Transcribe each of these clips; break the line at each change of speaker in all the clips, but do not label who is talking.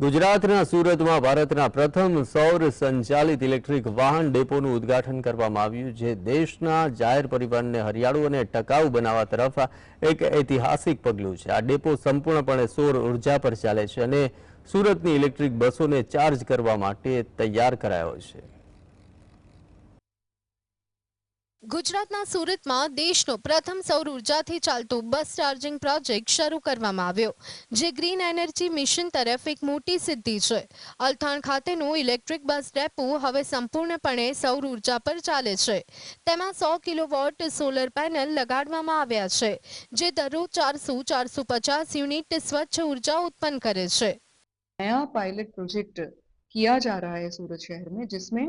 ગુજરાતના સુરતમાં ભારતના પ્રથમ સૌર સંચાલિત ઇલેક્ટ્રિક વાહન ડેપોનું ઉદ્ઘાટન કરવામાં આવ્યું જે દેશના જાહેર પરિવહનને હરિયાળું અને ટકાઉ બનાવવા તરફ એક ઐતિહાસિક પગલું છે. આ ડેપો સંપૂર્ણપણે સૌર ઊર્જા પર ચાલે છે અને સુરતની ઇલેક્ટ્રિક બસોને ચાર્જ કરવા માટે તૈયાર કરાયો છે.
ગુજરાતના સુરતમાં દેશનો પ્રથમ સૌર ઉર્જાથી ચાલતો બસ ચાર્જિંગ પ્રોજેક્ટ શરૂ કરવામાં આવ્યો જે ગ્રીન એનર્જી મિશન તરફ એક મોટી સિદ્ધિ છે અલથાણ ખાતેનું ઇલેક્ટ્રિક બસ ડેપો હવે સંપૂર્ણપણે સૌર ઉર્જા પર ચાલે છે તેમાં સો કિલોવોટ સોલર પેનલ લગાડવામાં આવ્યા છે જે દરરોજ ચારસો ચારસો પચાસ યુનિટ સ્વચ્છ ઉર્જા ઉત્પન્ન કરે છે
नया पायलट प्रोजेक्ट किया जा रहा है सूरत शहर में जिसमें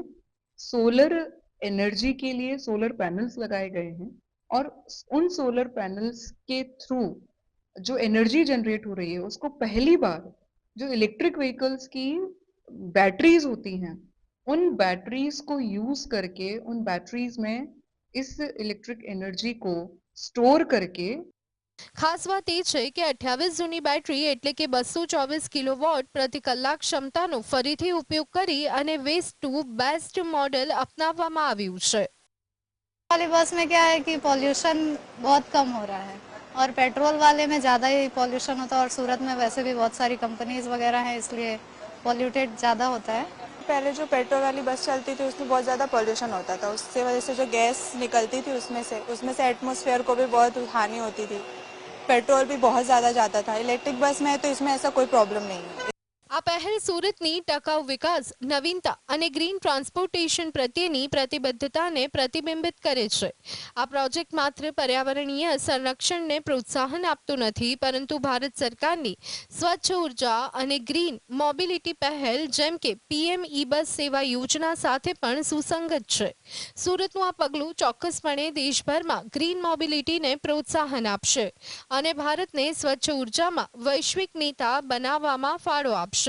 सोलर एनर्जी के लिए सोलर पैनल्स लगाए गए हैं और उन सोलर पैनल्स के थ्रू जो एनर्जी जनरेट हो रही है, उसको पहली बार जो इलेक्ट्रिक व्हीकल्स की बैटरीज होती हैं, उन बैटरीज को यूज़ करके, उन बैटरीज में इस इलेक्ट्रिक एनर्जी को स्टोर करके
ખાસ વાત એ છે કે અઠ્યાવીસ જૂની બેટરી એટલે કે બસો ચોવીસ કિલોવોટ પ્રતિ કલાક ક્ષમતાનો ફરીથી ઉપયોગ કરી અને વેસ્ટ ટુ બેસ્ટ મોડેલ અપનાવવામાં આવ્યું છે
वाली बस में क्या है कि पॉल्यूशन बहुत कम हो रहा है और पेट्रोल वाले में ज़्यादा ही पॉल्यूशन होता है और सूरत में वैसे भी बहुत सारी कंपनीज वगैरह हैं इसलिए पॉल्यूटेड ज़्यादा होता है
पहले जो पेट्रोल वाली बस चलती थी उसमें बहुत ज़्यादा पॉल्यूशन होता था उससे वजह से जो गैस निकलती थी उसमें से उसमें से एटमॉस्फेयर को भी बहुत हानि होती थी पेट्रोल भी बहुत ज़्यादा जाता था इलेक्ट्रिक बस में है तो इसमें ऐसा कोई प्रॉब्लम नहीं है
આ પહેલ સુરતની ટકાઉ વિકાસ, નવીનતા અને ગ્રીન ટ્રાન્સપોર્ટેશન પ્રત્યેની પ્રતિબદ્ધતાને પ્રતિબિંબિત કરે છે. આ પ્રોજેક્ટ માત્ર પર્યાવરણીય સંરક્ષણને પ્રોત્સાહન આપતું નથી, પરંતુ ભારત સરકારની સ્વચ્છ ઊર્જા અને ગ્રીન મોબિલિટી પહેલ, જેમ કે પીએમ ઈ બસ સેવા યોજના સાથે પણ સુસંગત છે. સુરતનું આ પગલું ચોક્કસપણે દેશભરમાં ગ્રીન મોબિલિટીને પ્રોત્સાહન આપશે અને ભારતને સ્વચ્છ ઉર્જામાં વૈશ્વિક નેતા બનાવવામાં ફાળો આપશે.